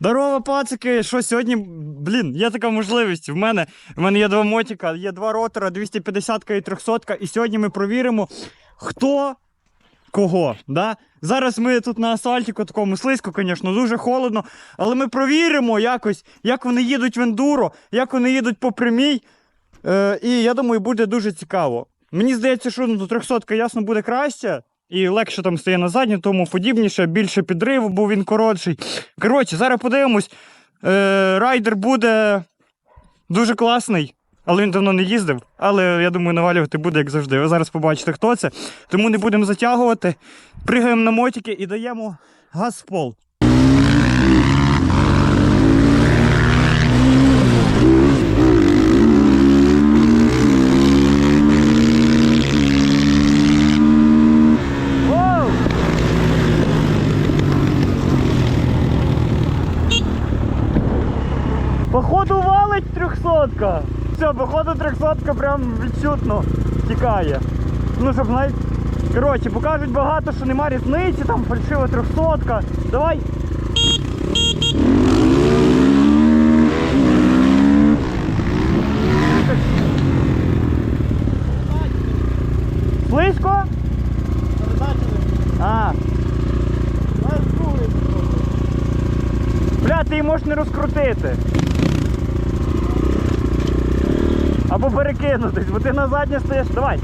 Здорово, пацики! Що сьогодні, блін, є така можливість. В мене в мене є два мотика, є два ротора, 250 і 300 І сьогодні ми провіримо, хто кого. Да? Зараз ми тут на асфальтіку такому слизько, звісно, дуже холодно. Але ми провіримо якось, як вони їдуть в ендуро, як вони їдуть по прямій. Е, і я думаю, буде дуже цікаво. Мені здається, що ну, до 300 ясно буде краще. І легше там стає на задню, тому подібніше, більше підриву, бо він коротший. Коротше, зараз подивимось. Е, райдер буде дуже класний, але він давно не їздив. Але я думаю, навалювати буде, як завжди. Ви зараз побачите, хто це. Тому не будемо затягувати. Пригаємо на мотики і даємо газ в пол. Трьохсотка. Все, походу трьохсотка прям відчутно тікає. Ну, щоб навіть. Коротше, покажуть багато, що нема різниці, там фальшива трьохсотка. Давай. Слизько? А. Бля, ти її можеш не розкрутити. Або перекинутись, бо ти на заднє стоїш. Давай.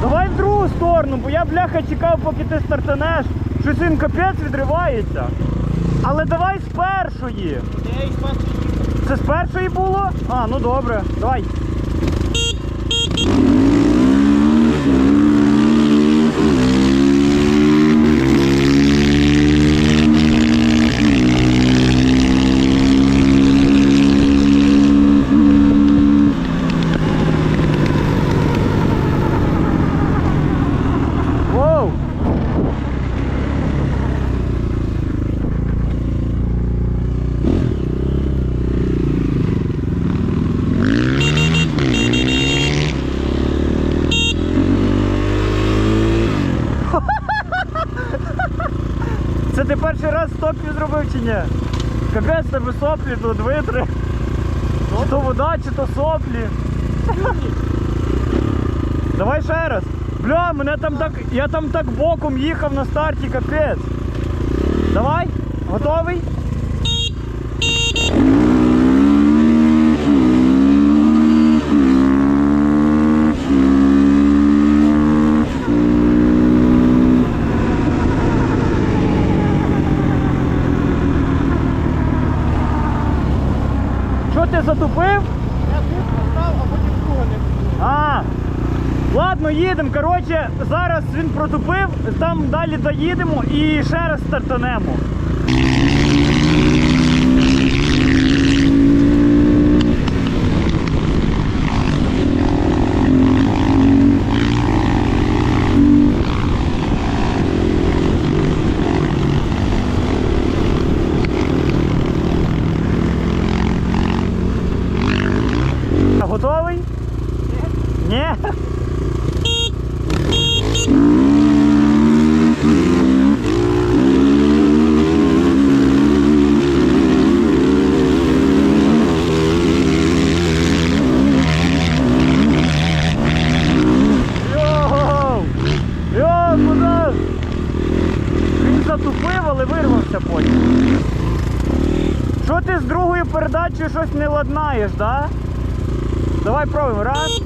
Давай в другу сторону, бо я бляха чекав, поки ти стартанеш. Щось він капець відривається. Але давай з першої. Це з першої було? А, ну добре, давай. Воу! Це ти перший раз стоплі зробив чи ні? Капець тебе соплі тут витри. Чи то вода, чи то соплі. Давай ще раз. Бля, мене там так. Я там так боком їхав на старті, капець. Давай, готовий? Що ти затупив? А, ладно, їдемо. Коротше, зараз він протупив, там далі доїдемо і ще раз стартанемо. Готовий? Ні. Йоу! Йоу, куди? Він затупив, але вирвався потім. Що ти з другою передачею щось ладнаєш, да? Давай пробуємо. Раз.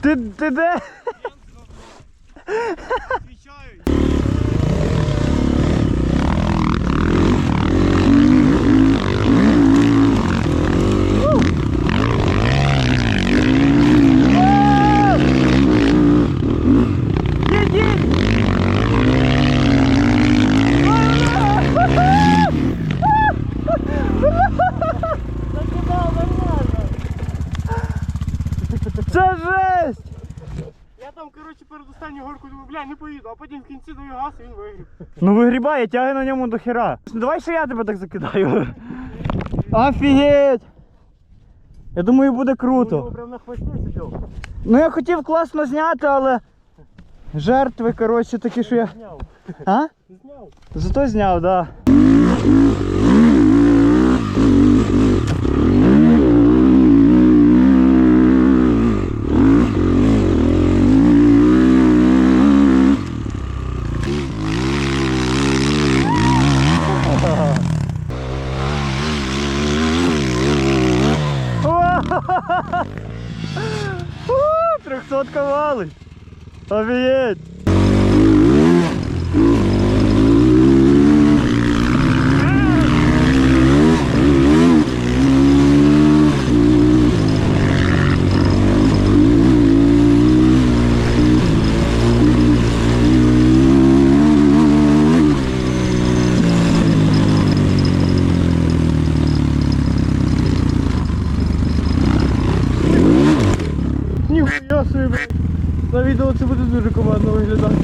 Ти, ти де? Це жесть! Я там, коротше, перед останньою горкою думаю, бля, не поїду, а потім в кінці даю газ і він вигрів. Ну вигрібає, тяги на ньому до хера. Давай ще я тебе так закидаю. Офігеть! Я думаю, буде Ну, круто. прям на хвості сидів. Ну я хотів класно зняти, але жертви, коротше, такі, що я. Зняв. А? Зняв. Зато зняв, да. Офігеть. Ніхуя собі, блядь. На відео це буде дуже командно виглядати.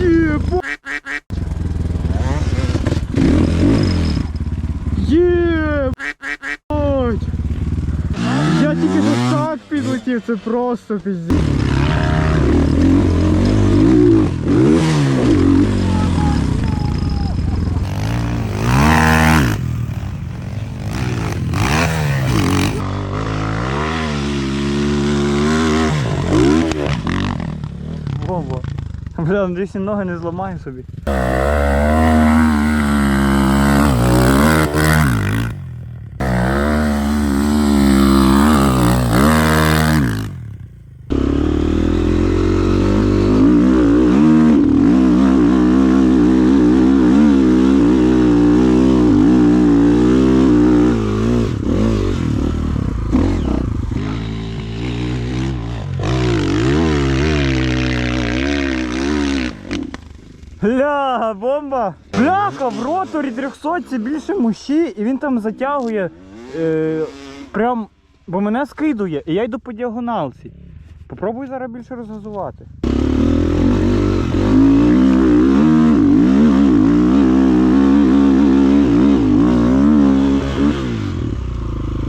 Єбать! Єбать! Я тільки що так підлетів, це просто піздець. Бомба. Бля, надіюсь, ноги не зламаю собі. Бля, бомба! Бляха, в роторі 300 це більше мощі, і він там затягує. Е, прям, бо мене скидує, і я йду по діагоналці. Попробуй зараз більше розгазувати.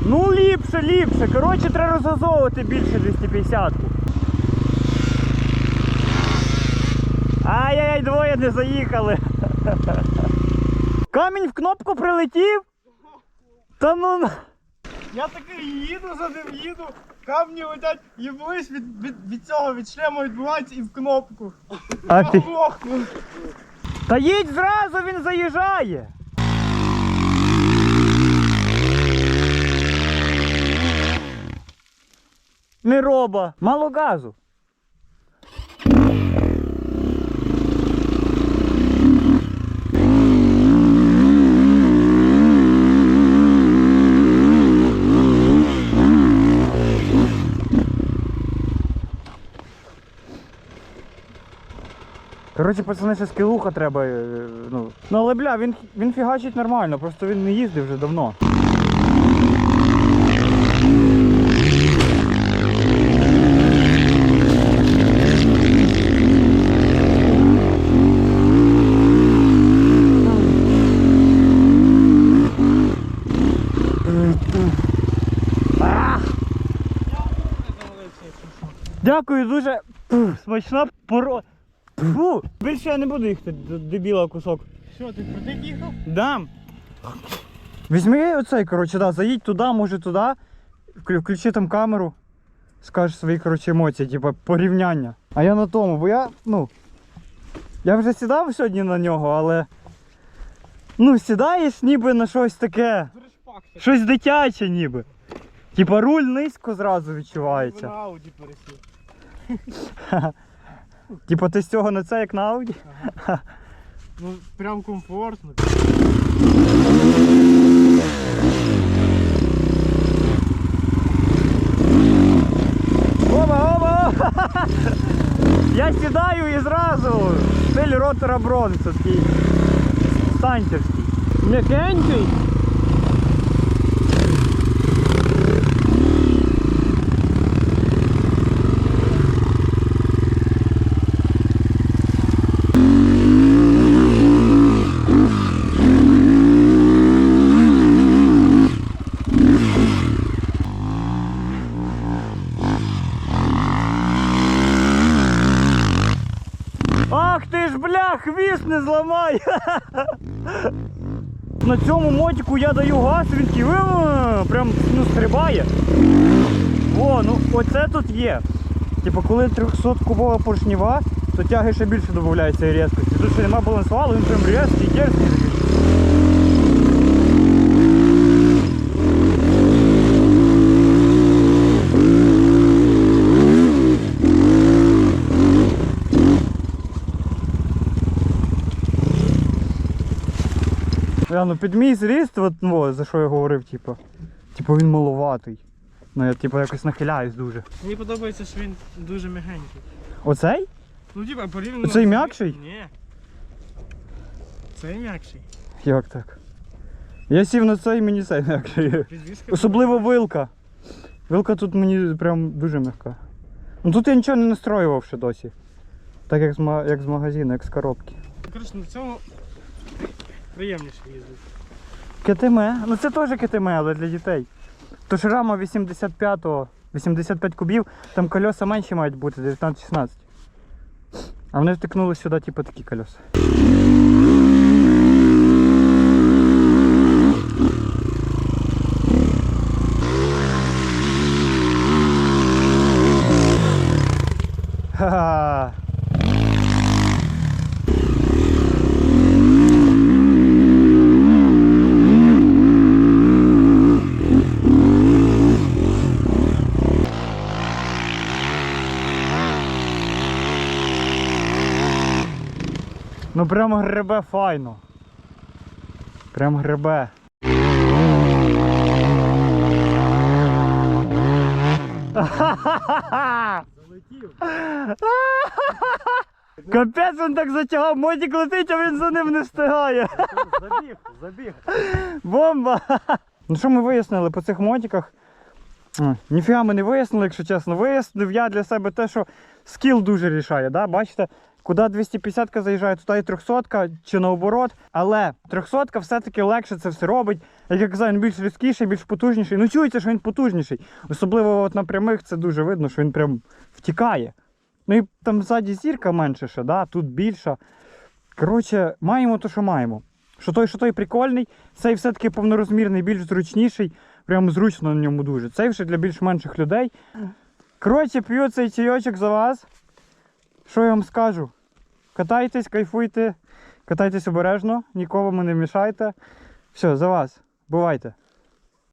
Ну, ліпше, ліпше. Коротше, треба розгазовувати більше 250. Ай-яй-яй, двоє не заїхали. Камінь в кнопку прилетів. Та ну. Я такий їду за ним, їду, камні летять, їблись від, від, від цього, від шлема відбиваються і в кнопку. Афі... Ох, Та їдь зразу, він заїжджає. Не роба, мало газу. Коротше, пацани, ще скілуха треба. е, Ну, ну але бля, він, він фігачить нормально, просто він не їздив вже давно. Дякую дуже. Смачна поро. Фу, більше я не буду їхати, д- дебіла кусок. Що, ти притик їхав? Дам. Візьми оцей, коротше, да, заїдь туди, може туди, вклю- включи там камеру, скажеш свої коротше, емоції, типу порівняння. А я на тому, бо я, ну. Я вже сідав сьогодні на нього, але. Ну, сідаєш ніби на щось таке. Щось дитяче ніби. Типа руль низько зразу відчувається. Ауді пересів. Типа ти з цього на це як на ауді? Ну, прям комфортно. Оба, оба! Я сідаю і зразу. Стиль ротора Бронса такий. Станцівський. М'якенький. Ах ти ж бля, хвіст не зламай! На цьому мотику я даю газ, він такий прям ну, стрибає. О, ну оце тут є. Типу, коли 300 кубова поршнева, то тяги ще більше додається різкості. Тут ще нема балансувалу, він прям різкий, дерзкий. Я, ну під мій зріст, от, ну, за що я говорив, типу. Типу він маловатий. Ну я типу якось нахиляюсь дуже. Мені подобається, що він дуже м'ягенький. Оцей? Ну, типа, порівняно. Цей з- м'якший? Ні. Цей м'якший. Як так? Я сів на цей мені цей м'якший. Підвіска. Особливо вилка. Вилка тут мені прям дуже м'яка. Ну тут я нічого не настроював ще досі. Так як з, ма- як з магазину, як з коробки. Коротше, на цьому приємніше їздити. КТМ. Ну це теж КТМ, але для дітей. То ж рама 85-го, 85 кубів, там кольоса менші мають бути, 19-16. А вони втикнули сюди, типу, такі кольоса. Ха-ха. Прям гребе файно. Прям гребе. Залетів. Капець він так затягав, мотик летить, а він за ним не встигає. Забіг, забіг. Бомба! Ну що ми вияснили по цих мотиках? Ніфіга ми не вияснили, якщо чесно. Вияснив я для себе те, що скіл дуже рішає. Да? Бачите, куди 250 заїжджає, туди і 300 чи наоборот. Але 300-ка все-таки легше це все робить. Як я казав, він більш різкіший, більш потужніший. Ну чується, що він потужніший. Особливо от на прямих це дуже видно, що він прям втікає. Ну і там ззаді зірка менше ще, да? тут більша. Коротше, маємо то, що маємо. Що той, що той прикольний, цей все-таки повнорозмірний, більш зручніший, прям зручно на ньому дуже. Цей вже для більш-менших людей. Коротше, п'ю цей чайочок за вас. Що я вам скажу? Катайтесь, кайфуйте, катайтесь обережно, нікому не мішайте. Все, за вас. Бувайте.